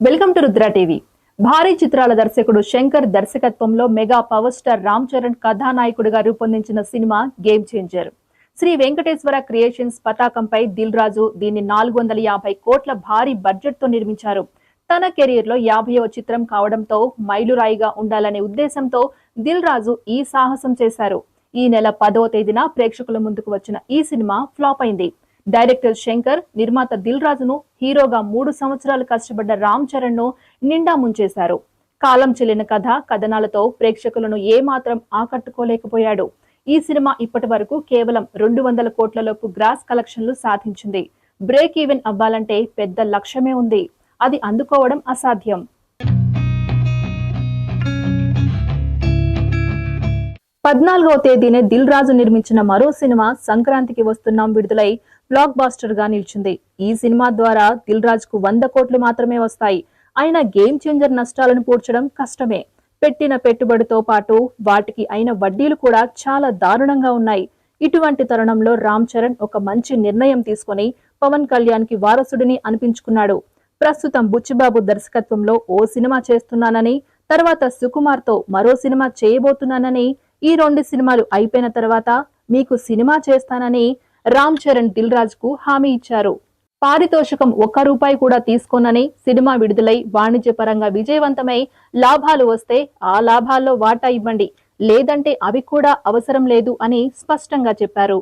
Welcome to Rudra TV. భారీ చిత్రాల దర్శకుడు శంకర్ దర్శకత్వంలో mega power star Ram Charan కథానాయకుడిగా రూపొందించిన cinema game changer Sri Venkateswara creations పతాకంపై దిల్ రాజు దీన్ని నాలుగు వందల యాభై కోట్ల భారీ బడ్జెట్తో నిర్మించారు. తన కెరీర్లో యాభైవ చిత్రం కావడంతో మైలురాయిగా ఉండాలనే ఉద్దేశంతో దిల్ రాజు ఈ సాహసం చేశారు. ఈ నెల పదవ తేదీన ప్రేక్షకుల ముందుకు వచ్చిన ఈ సినిమా ఫ్లాప్ అయింది. డైరెక్టర్ శంకర్ నిర్మాత దిల్ రాజును హీరోగా మూడు సంవత్సరాలు కష్టపడ్డ రామ్ చరణ్ను నిండా ముంచేశారు. కాలం చెల్లిన కథ కథనాలతో ప్రేక్షకులను ఏమాత్రం ఆకట్టుకోలేకపోయాడు. ఈ సినిమా ఇప్పటి వరకు కేవలం రెండు వందల కోట్లలోపు గ్రాస్ కలెక్షన్లు సాధించింది. బ్రేక్ ఈవెన్ అవ్వాలంటే పెద్ద లక్ష్యమే ఉంది. అది అందుకోవడం అసాధ్యం. పద్నాలుగవ తేదీనే దిల్ రాజు నిర్మించిన మరో సినిమా సంక్రాంతికి వస్తున్నాం విడుదలై బ్లాక్ బాస్టర్గా నిలిచింది. ఈ సినిమా ద్వారా దిల్ రాజ్కు వంద కోట్లు మాత్రమే వస్తాయి. ఆయన గేమ్ చేంజర్ నష్టాలను పూడ్చడం కష్టమే. పెట్టిన పెట్టుబడితో పాటు వాటికి అయిన వడ్డీలు కూడా చాలా దారుణంగా ఉన్నాయి. ఇటువంటి తరుణంలో రామ్ చరణ్ ఒక మంచి నిర్ణయం తీసుకొని పవన్ కళ్యాణ్కి వారసుడిని అనిపించుకున్నాడు. ప్రస్తుతం బుచ్చిబాబు దర్శకత్వంలో ఓ సినిమా చేస్తున్నానని తర్వాత సుకుమార్తో మరో సినిమా చేయబోతున్నానని ఈ రెండు సినిమాలు అయిపోయిన తర్వాత మీకు సినిమా చేస్తానని రామ్ చరణ్ దిల్ రాజ్కు హామీ ఇచ్చారు. పారితోషికం ఒక్క రూపాయి కూడా తీసుకోనని సినిమా విడుదలై వాణిజ్యపరంగా విజయవంతమై లాభాలు వస్తే ఆ లాభాల్లో వాటా ఇవ్వండి. లేదంటే అవి కూడా అవసరం లేదు అని స్పష్టంగా చెప్పారు.